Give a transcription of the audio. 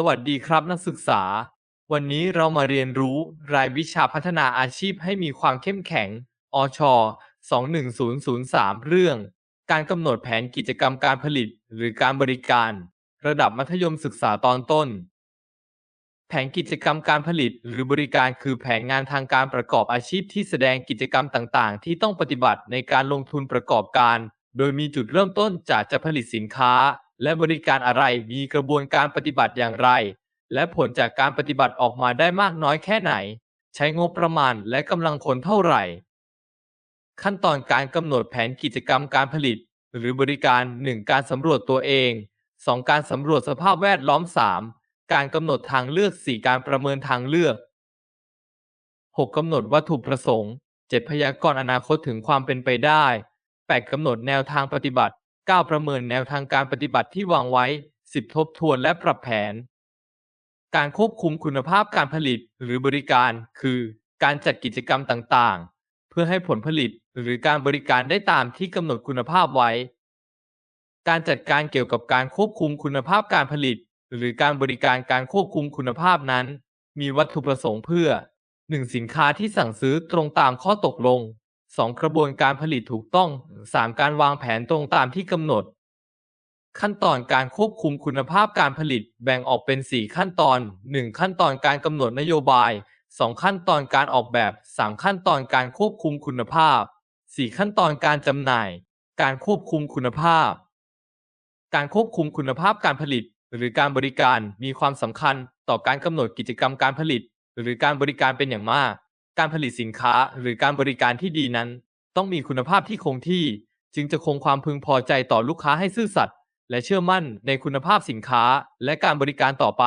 สวัสดีครับนักศึกษา วันนี้เรามาเรียนรู้รายวิชาพัฒนาอาชีพให้มีความเข้มแข็ง อช 21003 เรื่อง การกำหนดแผนกิจกรรมการผลิต หรือการบริการ ระดับมัธยมศึกษาตอนต้น แผนกิจกรรมการผลิต หรือบริการคือแผนงานทางการประกอบอาชีพที่แสดงกิจกรรมต่าง ๆ ที่ต้องปฏิบัติในการลงทุนประกอบการ โดยมีจุดเริ่มต้นจากจะผลิตสินค้า และบริการอะไรมีกระบวนการปฏิบัติอย่างไร และผลจากการปฏิบัติออกมาได้มากน้อยแค่ไหน ใช้งบประมาณและกำลังคนเท่าไหร่ ขั้นตอนการกำหนดแผนกิจกรรมการผลิต หรือบริการ 1. การสำรวจตัวเอง 2. การสำรวจสภาพแวดล้อม 3. การกำหนดทางเลือก 4. การประเมินทางเลือก 6. กำหนดวัตถุประสงค์ 7. พยากรณ์อนาคตถึงความเป็นไปได้ 8. กำหนดแนวทางปฏิบัติ 9. ประเมินแนวทางการปฏิบัติที่วางไว้ 10. ทบทวนและปรับแผน การควบคุมคุณภาพการผลิตหรือบริการ คือการจัดกิจกรรมต่างๆ เพื่อให้ผลผลิตหรือการบริการได้ตามที่กำหนดคุณภาพไว้ การจัดการเกี่ยวกับการควบคุมคุณภาพการผลิต หรือการบริการการควบคุมคุณภาพนั้น มีวัตถุประสงค์เพื่อ 1. สินค้าที่สั่งซื้อตรงตามข้อตกลง 2. กระบวนการผลิตถูกต้อง 3. การวางแผนตรงตามที่กำหนด ขั้นตอนการควบคุมคุณภาพการผลิตแบ่งออกเป็น 4 ขั้นตอน 1. ขั้นตอนการกำหนดนโยบาย 2 ขั้นตอนการออกแบบ 3 ขั้นตอนการควบคุมคุณภาพ 4 ขั้นตอนการจำหน่าย การควบคุมคุณภาพ การควบคุมคุณภาพการผลิต หรือการบริการมีความสำคัญต่อการกำหนดกิจกรรมการผลิต หรือการบริการเป็นอย่างมาก การผลิตสินค้าหรือการบริการที่ดีนั้น ต้องมีคุณภาพที่คงที่ จึงจะคงความพึงพอใจต่อลูกค้าให้ซื่อสัตย์และเชื่อมั่นในคุณภาพสินค้าและการบริการต่อไป